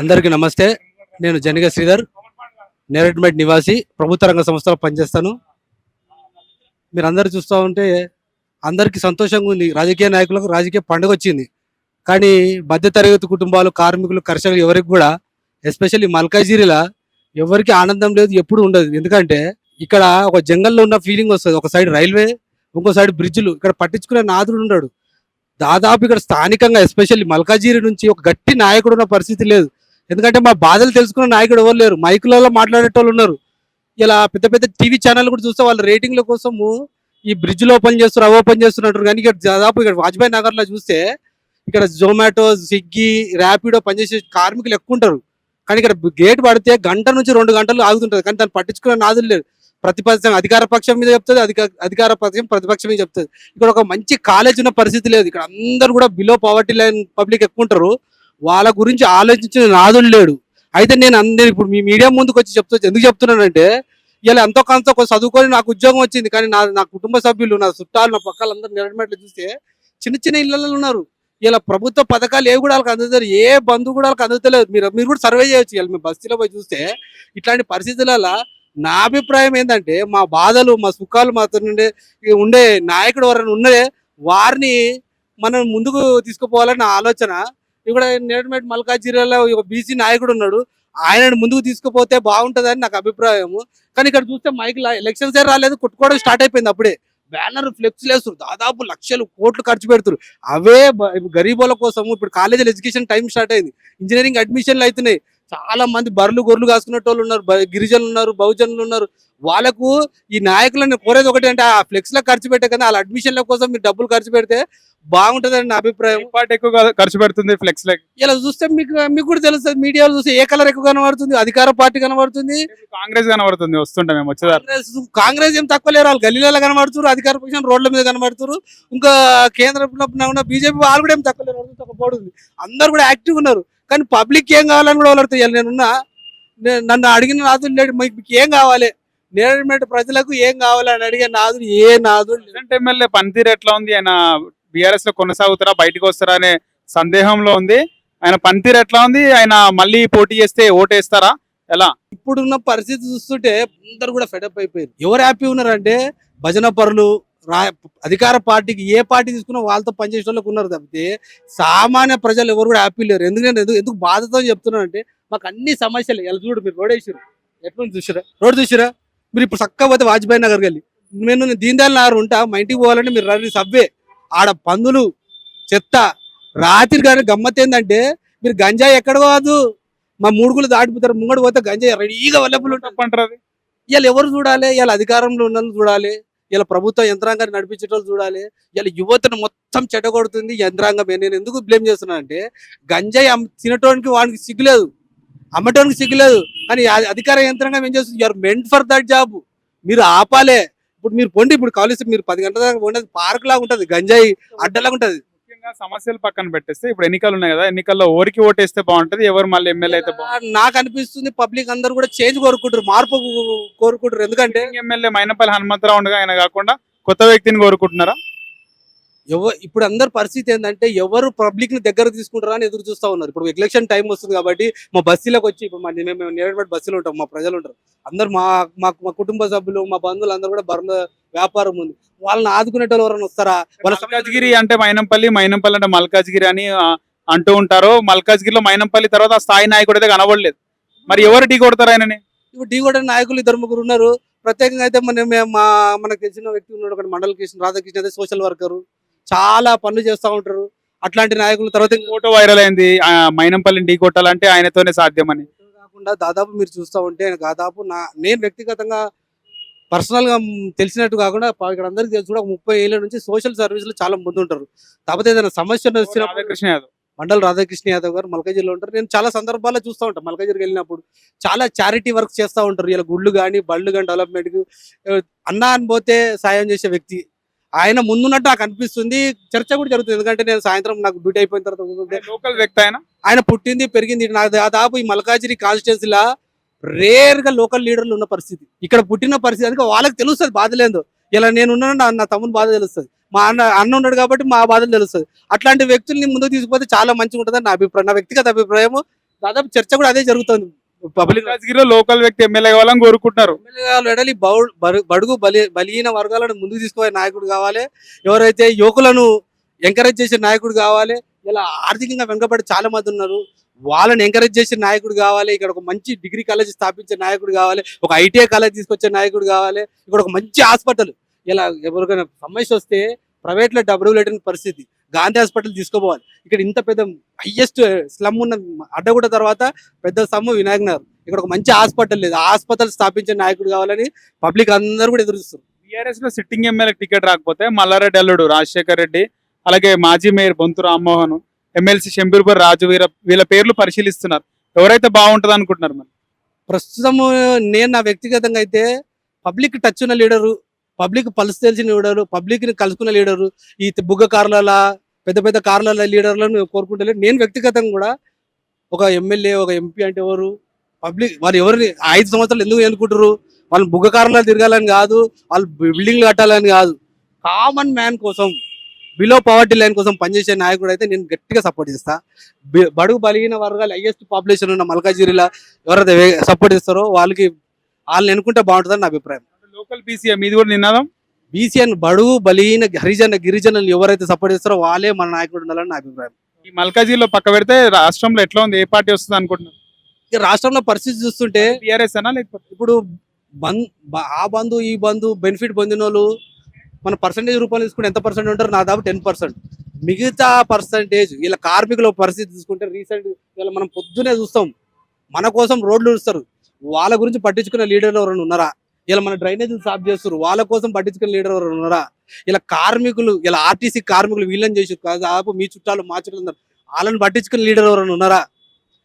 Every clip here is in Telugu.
అందరికీ నమస్తే. నేను జనిగ శ్రీధర్ నేరెడ్మెట్ నివాసి ప్రభుత్వ రంగ సంస్థలో పనిచేస్తాను. మీరు అందరు చూస్తూ ఉంటే అందరికీ సంతోషంగా ఉంది. రాజకీయ నాయకులకు రాజకీయ పండుగ వచ్చింది. కానీ మధ్యతరగతి కుటుంబాలు కార్మికులు కర్షకులు ఎవరికి కూడా ఎస్పెషల్లీ మల్కాజిరిలా ఎవరికి ఆనందం లేదు ఎప్పుడు ఉండదు. ఎందుకంటే ఇక్కడ ఒక జంగల్లో ఉన్న ఫీలింగ్ వస్తుంది. ఒక సైడ్ రైల్వే ఇంకో సైడ్ బ్రిడ్జ్లు. ఇక్కడ పట్టించుకునే నాదుడు ఉండడు. దాదాపు ఇక్కడ స్థానికంగా ఎస్పెషల్లీ మల్కాజిరి నుంచి ఒక గట్టి నాయకుడు ఉన్న పరిస్థితి లేదు. ఎందుకంటే మా బాధలు తెలుసుకున్న నాయకుడు ఎవరు లేరు. మైకులలో మాట్లాడేటోళ్ళు ఉన్నారు. ఇలా పెద్ద పెద్ద టీవీ ఛానల్ కూడా చూస్తే వాళ్ళ రేటింగ్ల కోసము ఈ బ్రిడ్జ్లో ఓపెన్ చేస్తున్నారు అవి ఓపెన్ చేస్తున్నారు కానీ ఇక్కడ దాదాపు ఇక్కడ వాజ్పేయి నగర్లో చూస్తే ఇక్కడ జొమాటో స్విగ్గీ ర్యాపిడో పనిచేసే కార్మికులు ఎక్కువ ఉంటారు. కానీ ఇక్కడ గేట్ పడితే గంట నుంచి రెండు గంటలు ఆగుతుంటుంది. కానీ దాన్ని పట్టించుకునే నాదులు లేదు ప్రతిపక్షం అధికార పక్షం మీద చెప్తుంది అధిక అధికార పక్షం ప్రతిపక్షం మీద చెప్తుంది. ఇక్కడ ఒక మంచి కాలేజ్ ఉన్న పరిస్థితి లేదు. ఇక్కడ అందరు కూడా బిలో పవర్టీ లైన్ పబ్లిక్ ఎక్కువ ఉంటారు. వాళ్ళ గురించి ఆలోచించిన నాదుడు లేడు. అయితే నేను నేను ఇప్పుడు మీ మీడియా ముందుకు వచ్చి చెప్తూ ఎందుకు చెప్తున్నానంటే ఇలా ఎంతో కొంత చదువుకొని నాకు ఉద్యోగం వచ్చింది కానీ నా నా కుటుంబ సభ్యులు నా చుట్టాలు నా పక్కల అందరూ నిలబెట్టి చూస్తే చిన్న చిన్న ఇళ్ళలో ఉన్నారు. ఇలా ప్రభుత్వ పథకాలు ఏవి కూడా వాళ్ళకి అందుతారు ఏ బంధువు కూడా వాళ్ళకి అందుతలేదు మీరు మీరు కూడా సర్వే చేయొచ్చు ఇలా మీ బస్తీలో పోయి చూస్తే. ఇట్లాంటి పరిస్థితులలో నా అభిప్రాయం ఏంటంటే మా బాధలు మా సుఖాలు మాతో ఉండే ఉండే నాయకుడు ఎవరైనా ఉన్నదే వారిని మనం ముందుకు తీసుకుపోవాలని నా ఆలోచన ఇక్కడ నేటిమేట్ మల్కాజిరియాలో ఒక బీసీ నాయకుడు ఉన్నాడు. ఆయన ముందుకు తీసుకుపోతే బాగుంటుందని నాకు అభిప్రాయము. కానీ ఇక్కడ చూస్తే మైక్ ఎలక్షన్స్ ఏ రాలేదు కొట్టుకోవడం స్టార్ట్ అయిపోయింది అప్పుడే. బ్యానర్ ఫ్లెక్స్ లేస్తారు దాదాపు లక్షలు కోట్లు ఖర్చు పెడుతున్నారు అవే గరీబుల కోసం ఇప్పుడు కాలేజీలో ఎడ్యుకేషన్ టైం స్టార్ట్ అయింది. ఇంజనీరింగ్ అడ్మిషన్లు అవుతున్నాయి చాలా మంది బర్రెలు గొర్రెలు కాసుకునే వాళ్ళు ఉన్నారు గిరిజనులు ఉన్నారు బహుజనులు ఉన్నారు. వాళ్ళకు ఈ నాయకులను కోరేది ఒకటి అంటే ఆ ఫ్లెక్స్లో ఖర్చు పెట్టే కదా వాళ్ళ అడ్మిషన్ల కోసం మీరు డబ్బులు ఖర్చు పెడితే బాగుంటదని నా అభిప్రాయం. పార్టీ ఎక్కువ ఖర్చు పెడుతుంది ఫ్లెక్స్ లెక్ ఇలా చూస్తే మీకు మీకు కూడా తెలుస్తుంది మీడియాలో చూస్తే ఏ కలర్ ఎక్కువ కనబడుతుంది అధికార పార్టీ కనబడుతుంది. కాంగ్రెస్ కనబడుతుంది వస్తుంటాం మేము కాంగ్రెస్ కాంగ్రెస్ ఏం తక్కువ లేరు వాళ్ళు గల్లీలలో కనబడుతున్నారు అధికార పక్షం రోడ్ల మీద కనబడుతున్నారు ఇంకా కేంద్ర బీజేపీ వాళ్ళు కూడా ఏం తక్కువ లేరు పోడుంది అందరు కూడా యాక్టివ్ ఉన్నారు. కానీ పబ్లిక్ ఏం కావాలని కూడా వాళ్ళు అడుగుతారు నేనున్నా నన్ను అడిగిన నాదులు లేడు మీకు ఏం కావాలి? నేర్మెంట్ ప్రజలకు ఏం కావాలి అని అడిగే నాదులు ఏ నాదులు లేడు. ప్రజెంట్ ఎమ్మెల్యే పనితీరు ఎట్లా ఉంది? ఆయన బీఆర్ఎస్లో కొనసాగుతారా? బయటకు వస్తారా అనే సందేహంలో ఉంది. ఆయన పనితీరు ఎట్లా ఉంది? ఆయన మళ్ళీ పోటీ చేస్తే ఓటేస్తారా? ఎలా? ఇప్పుడున్న పరిస్థితి చూస్తుంటే అందరు కూడా ఫెడప్ అయిపోయారు. ఎవరు హ్యాపీ ఉన్నారంటే భజన పరులు రా అధికార పార్టీకి ఏ పార్టీ తీసుకున్నా వాళ్ళతో పనిచేసే వాళ్ళకి ఉన్నారు తప్పితే సామాన్య ప్రజలు ఎవరు కూడా హ్యాపీ లేరు. ఎందుకంటే ఎందుకు ఎందుకు బాధతో చెప్తున్నానంటే మాకు అన్ని సమస్యలు ఎలా చూడు మీరు రోడ్ వేసారు ఎట్లా చూసిరా రోడ్ చూసిరా మీరు ఇప్పుడు చక్కగా పోతే వాజ్పేయి నగర్ వెళ్ళి. నేను దీని దాని నారు ఉంటా మా ఇంటికి పోవాలంటే మీరు రండి సవ్వే. ఆడ పందులు చెత్త రాత్రి కానీ గమ్మత్ ఏంటంటే మీరు గంజాయి ఎక్కడ కాదు మా మూడుగులు దాటిపోతారు. ముంగడు పోతే గంజాయి రెడీగా తప్పంటారు అది. ఇలా ఎవరు చూడాలి? ఇలా అధికారంలో ఉన్న చూడాలి. ఇలా ప్రభుత్వ యంత్రాంగాన్ని నడిపించడం చూడాలి. ఇలా యువతను మొత్తం చెడగొడుతుంది యంత్రాంగమే నేను ఎందుకు బ్లేమ్ చేస్తున్నా అంటే గంజాయి తినటానికి తినటోనికి వానికి సిగ్గులేదు. అమ్మటానికి సిగ్గులేదు. కానీ అధికార యంత్రాంగం ఏం చేస్తుంది? You are meant for that job. మీరు ఆపాలే. ఇప్పుడు మీరు పొండి ఇప్పుడు కాలేజ్ మీరు పది గంటల దాకా ఉండదు పార్క్ లాగా ఉంటది. గంజాయి అడ్డలాగా ఉంటది. ముఖ్యంగా సమస్యలు పక్కన పెట్టేస్తే ఇప్పుడు ఎన్నికలు ఉన్నాయి కదా ఎన్నికల్లో ఓరికి ఓటేస్తే బాగుంటది ఎవరు మళ్ళీ ఎమ్మెల్యే అయితే బాగుంటుంది? నాకు అనిపిస్తుంది పబ్లిక్ అందరూ కూడా చేంజ్ కోరుకుంటారు మార్పు కోరుకుంటారు. ఎందుకంటే ఎమ్మెల్యే మైనపల్లి హనుమంతరావు ఉండగా ఆయన కాకుండా కొత్త వ్యక్తిని కోరుకుంటున్నారా? ఎవ ఇప్పుడు అందరి పరిస్థితి ఏంటంటే ఎవరు పబ్లిక్ని దగ్గర తీసుకుంటారా అని ఎదురు చూస్తా ఉన్నారు. ఇప్పుడు ఎలక్షన్ టైం వస్తుంది కాబట్టి మా బస్సులోకి వచ్చి ఇప్పుడు మా మేము నిలబడి బస్సులు ఉంటాం మా ప్రజలు ఉంటారు. అందరు మా మా కుటుంబ సభ్యులు మా బంధువులు అందరూ కూడా బర్ల వ్యాపారం ఉంది. వాళ్ళని ఆదుకునేటోళ్ళు ఎవరైనా వస్తారా? వాళ్ళ మల్కాజ్గిరి అంటే మైనంపల్లి మైనంపల్లి అంటే మల్కాజ్గిరి అని అంటూ ఉంటారు. మల్కాజ్గిరిలో మైనంపల్లి తర్వాత ఆ స్థాయి నాయకుడు అయితే కనబడలేదు. మరి ఎవరు ఢీ కొడతారు ఆయనని? ఇప్పుడు ఢీగొడ నాయకులు ఇద్దరు ముగ్గురు ఉన్నారు. ప్రత్యేకంగా అయితే మన మే- మనకు తెలిసిన వ్యక్తి ఉన్నాడు ఒకటి మండల కృష్ణ రాధాకృష్ణ అయితే సోషల్ వర్కర్. చాలా పనులు చేస్తూ ఉంటారు. అట్లాంటి నాయకులు తర్వాత ఫోటో వైరల్ అయింది. మైనంపల్లిని ఢీ కొట్టాలంటే ఆయనతోనే సాధ్యమని. ఇదే కాకుండా దాదాపు మీరు చూస్తూ ఉంటే దాదాపు నా నేను వ్యక్తిగతంగా పర్సనల్గా మ్, తెలిసినట్టు కాకుండా ఇక్కడ అందరికీ తెలుసు కూడా ముప్పై ఏళ్ళ నుంచి సోషల్ సర్వీసులు చాలా ముందు ఉంటారు. కాకపోతే ఏదైనా సమస్య వచ్చినప్పుడు రాధాకృష్ణ యాదవ్. మండల రాధాకృష్ణ యాదవ్ గారు మల్కాజిలో ఉంటారు. నేను చాలా సందర్భాల్లో చూస్తూ ఉంటాను మల్కాజికి వెళ్ళినప్పుడు. చాలా చారిటీ వర్క్ చేస్తూ ఉంటారు. ఇలా గుళ్ళు కానీ బళ్ళు కానీ డెవలప్మెంట్ అన్నా అని పోతే సాయం చేసే వ్యక్తి. ఆయన ముందున్నట్టు నాకు అనిపిస్తుంది. చర్చ కూడా జరుగుతుంది. ఎందుకంటే నేను సాయంత్రం నాకు డ్యూటీ అయిపోయిన తర్వాత లోకల్ వ్యక్తి ఆయన? ఆయన పుట్టింది పెరిగింది. నాకు దాదాపు ఈ మల్కాజిరి కాన్స్టిట్యున్సీలా రేర్గా లోకల్ లీడర్లు ఉన్న పరిస్థితి. ఇక్కడ పుట్టిన పరిస్థితి అందుకే వాళ్ళకి తెలుస్తుంది బాధ లేదు ఇలా నేను ఉన్నాను నా- తమ్ముని బాధ తెలుస్తుంది. మా అన్న అన్న ఉన్నాడు కాబట్టి మా బాధలు తెలుస్తుంది. అట్లాంటి వ్యక్తుల్ని ముందుకు తీసుకుపోతే చాలా మంచిగా ఉంటుందని నా అభిప్రాయం నా వ్యక్తిగత అభిప్రాయం దాదాపు చర్చ కూడా అదే జరుగుతుంది. పబ్లిక్ మల్కాజ్గిరిలో లోకల్ వ్యక్తి ఎమ్మెల్యే కావాలని కోరుకుంటున్నారు. బరు- బడుగు బలి బలిహీన వర్గాలను ముందుకు తీసుకుపోయే నాయకుడు కావాలి. ఎవరైతే యువకులను ఎంకరేజ్ చేసే నాయకుడు కావాలి. ఇలా ఆర్థికంగా వెనుకబడి చాలా మంది ఉన్నారు. వాళ్ళని ఎంకరేజ్ చేసే నాయకుడు కావాలి ఇక్కడ ఒక మంచి డిగ్రీ కాలేజ్ స్థాపించే నాయకుడు కావాలి ఒక ఐటీఐ కాలేజ్ తీసుకొచ్చే నాయకుడు కావాలి ఇక్కడ ఒక మంచి హాస్పిటల్ ఇలా ఎవరికైనా సమస్య వస్తే ప్రైవేట్లో డబ్బులు లేటని పరిస్థితి. గాంధీ హాస్పిటల్ తీసుకోపోవాలి. ఇక్కడ ఇంత పెద్ద హయ్యెస్ట్ స్లమ్ ఉన్న అడ్డగూడ తర్వాత పెద్ద సమ్ము వినాయక్ నగర్. ఇక్కడ ఒక మంచి హాస్పిటల్ లేదు. హాస్పిటల్ స్థాపించే నాయకుడు కావాలని పబ్లిక్ అందరూ కూడా ఎదురుస్తారు టీఆర్ఎస్లో సిట్టింగ్ ఎమ్మెల్యే టికెట్ రాకపోతే మల్లారెడ్డి అల్లుడు రాజశేఖర్ రెడ్డి అలాగే మాజీ మేయర్ బొంతు రామ్మోహన్. ఎమ్మెల్సీ షంపూర్పూర్ రాజు వీర వీళ్ళ పేర్లు పరిశీలిస్తున్నారు. ఎవరైతే బాగుంటుంది అనుకుంటున్నారు మరి? ప్రస్తుతం నేను నా వ్యక్తిగతంగా అయితే పబ్లిక్ టచ్ ఉన్న లీడరు పబ్లిక్ పల్స్ తెలిసిన లీడరు పబ్లిక్ని కలుసుకున్న లీడరు ఈ బుగ్గ కార్ల పెద్ద పెద్ద కార్ల లీడర్లను కోరుకుంటలేదు. నేను వ్యక్తిగతంగా కూడా ఒక ఎమ్మెల్యే ఒక ఎంపీ అంటే ఎవరు? పబ్లిక్ వాళ్ళు ఎవరిని ఐదు సంవత్సరాలు ఎందుకు ఎన్నుకుంటారు వాళ్ళు బుగ్గ కార్లలో తిరగాలని కాదు వాళ్ళు బిల్డింగ్లు కట్టాలని కాదు. కామన్ మ్యాన్ కోసం బిలో పవర్టీ లైన్ కోసం పనిచేసే నాయకుడు అయితే నేను గట్టిగా సపోర్ట్ చేస్తా. బడుగు బలిగిన వర్గాలు హైయెస్ట్ పాపులేషన్ ఉన్న మల్కాజిరిలా ఎవరైతే సపోర్ట్ చేస్తారో వాళ్ళకి వాళ్ళని ఎన్నుకుంటే బాగుంటుందని నా అభిప్రాయం. లోకల్ పీసీఎం ఇది కూడా నినాదం బీసీఎన్ బడుగు బలిహీన హరిజన గిరిజనులు ఎవరైతే సపోర్ట్ చేస్తారో వాళ్ళే మన నాయకుడు ఉండాలని నా అభిప్రాయం. ఈ మల్కాజీలో పక్క పెడితే రాష్ట్రంలో ఎట్లా ఉంది? ఏ పార్టీ వస్తుంది అనుకుంటున్నారు? రాష్ట్రంలో పరిస్థితి చూస్తుంటే టీఆర్ఎస్ అనా లేకపోతే? ఇప్పుడు బంద్ ఆ బంధు ఈ బంధు బెనిఫిట్ పొందిన వాళ్ళు మన పర్సంటేజ్ రూపంలో తీసుకుంటే ఎంత పర్సెంట్ ఉంటారు? నా దాపు టెన్ పర్సెంట్ మిగతా పర్సంటేజ్ ఇలా కార్మికుల పరిస్థితి చూసుకుంటే రీసెంట్ ఇలా మనం పొద్దునే చూస్తాం. మన కోసం రోడ్లు ఇస్తారు వాళ్ళ గురించి పట్టించుకునే లీడర్లు ఎవరైనా ఉన్నారా? ఇలా మన డ్రైనేజీలు సాఫ్ చేస్తారు వాళ్ళ కోసం పట్టించుకునే లీడర్ ఎవరైనా ఉన్నారా? ఇలా కార్మికులు ఇలా ఆర్టీసీ కార్మికులు వీళ్ళని చేసారు దాదాపు మీ చుట్టాలు మా చుట్టాలు వాళ్ళని పట్టించుకునే లీడర్ ఎవరైనా ఉన్నారా?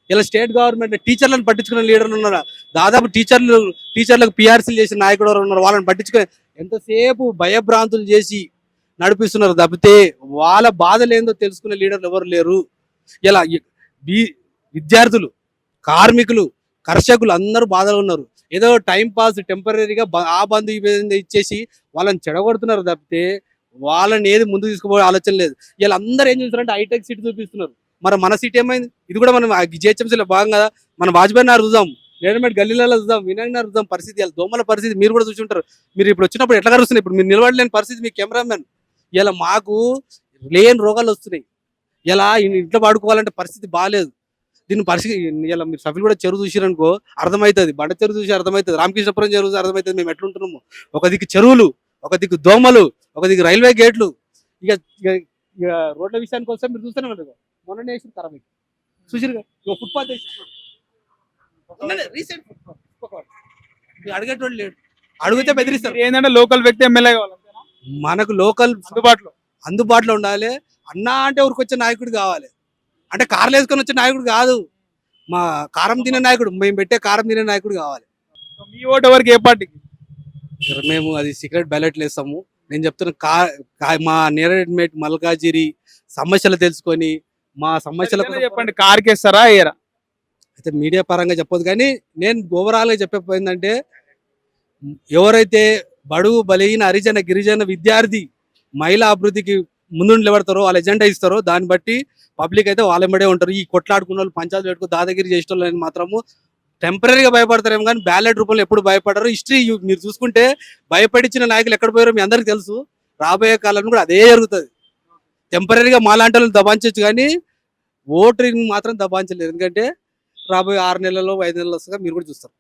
ఇలా స్టేట్ గవర్నమెంట్ టీచర్లను పట్టించుకునే లీడర్లు ఉన్నారా? దాదాపు టీచర్లు టీచర్లకు పిఆర్సీలు చేసిన నాయకుడు ఎవరు ఉన్నారు? వాళ్ళని పట్టించుకునే ఎంతసేపు భయభ్రాంతులు చేసి నడిపిస్తున్నారు తప్పితే వాళ్ళ బాధలేందో తెలుసుకునే లీడర్లు ఎవరు లేరు. ఇలా బీ- విద్యార్థులు కార్మికులు కర్షకులు అందరూ బాధలు ఉన్నారు. ఏదో టైం పాస్ టెంపరీగా ఆ బంధు ఇచ్చేసి వాళ్ళని చెడగొడుతున్నారు తప్పితే వాళ్ళని ఏది ముందు తీసుకుపోయే ఆలోచన లేదు. వీళ్ళందరూ ఏం చేస్తారంటే హైటెక్ సిటీ చూపిస్తున్నారు. మరి మన సిటీ ఏమైంది? ఇది కూడా మనం జిహెచ్ఎంసీలో భాగం కదా. మన వాజ్పేయి నారు చూద్దాం. రేడమేడ్ గల్లీలలో చూద్దాం. వినాయక నారు చూద్దాం పరిస్థితి. ఇలా దోమల పరిస్థితి మీరు కూడా చూసి ఉంటారు. మీరు ఇప్పుడు వచ్చినప్పుడు ఎట్లా కలుస్తున్నాయి ఇప్పుడు మీరు నిలబడలేని పరిస్థితి మీ కెమెరామెన్ ఇలా మాకు లేని రోగాలు వస్తున్నాయి. ఇలా ఇంట్లో పాడుకోవాలంటే పరిస్థితి బాగాలేదు దీన్ని పరిస్థితి ఇలా మీరు సభ్యులు కూడా చెరువు చూసిరనుకో అర్థమవుతుంది బండ చెరువు చూసి అర్థమవుతుంది రామకృష్ణపురం చెరువు చూసి అర్థమవుతుంది మేము ఎట్లుంటున్నాము. ఒక దిక్కు చెరువులు ఒక దిక్కు దోమలు ఒక దిక్కు రైల్వే గేట్లు. ఇక ఇక ఇక రోడ్ల విషయానికి వస్తే మీరు చూస్తున్నాం మొన్న వేసిన ఖరాబ్ అయింది చూసిరుగా ఇక ఫుట్పాత్ రీసెంట్ ఫుట్పాత్ అడిగేటోళ్ళు లేడు అడిగితే బెదిరిస్తారు. ఏంటంటే లోకల్ వ్యక్తి ఎమ్మెల్యే కావాలి? మనకు లోకల్ అందుబాటులో. అందుబాటులో ఉండాలి. అన్నా అంటే ఊరికొచ్చే నాయకుడు కావాలి. అంటే కార్లు వేసుకొని వచ్చే నాయకుడు కాదు. మా కారం తినే నాయకుడు మేము పెట్టే కారం తినే నాయకుడు కావాలి. మీ ఓటు ఎవరికి? ఏ పార్టీకి? మేము అది సీక్రెట్ బ్యాలెట్లు వేస్తాము. నేను చెప్తున్న కా మా నేరేడ్మేట్ మల్కాజిరి సమస్యలు తెలుసుకొని మా సమస్యల నిజంగా చెప్పండి. కార్కి వేస్తారా ఏరా అయితే మీడియా పరంగా చెప్పొద్దు కానీ నేను ఓవరాల్గా చెప్పే ఏంటంటే ఎవరైతే బడుగు బలహీన హరిజన గిరిజన విద్యార్థి మహిళా అభివృద్ధికి ముందు నిలబడతారో వాళ్ళ ఎజెండా ఇస్తారో దాన్ని బట్టి పబ్లిక్ అయితే వాళ్ళ మడే ఉంటారు. ఈ కొట్లాడుకున్న వాళ్ళు పంచాయతీ పెట్టుకో దాదాగిరి చేసిన వాళ్ళు మాత్రము టెంపరీగా భయపడతారేమో కానీ బ్యాలెట్ రూపంలో ఎప్పుడు భయపడరు. హిస్టరీ మీరు చూసుకుంటే భయపడిచిన నాయకులు ఎక్కడ పోయారో మీ అందరికి తెలుసు. రాబోయే కాలంలో కూడా అదే జరుగుతుంది. టెంపరీగా మాలాంటి వాళ్ళు దబాయించవచ్చు కానీ ఓటరింగ్ మాత్రం దబాయించలేరు ఎందుకంటే రాబోయే ఆరు నెలల్లో ఐదు నెలలు వస్తుందా మీరు కూడా చూస్తారు.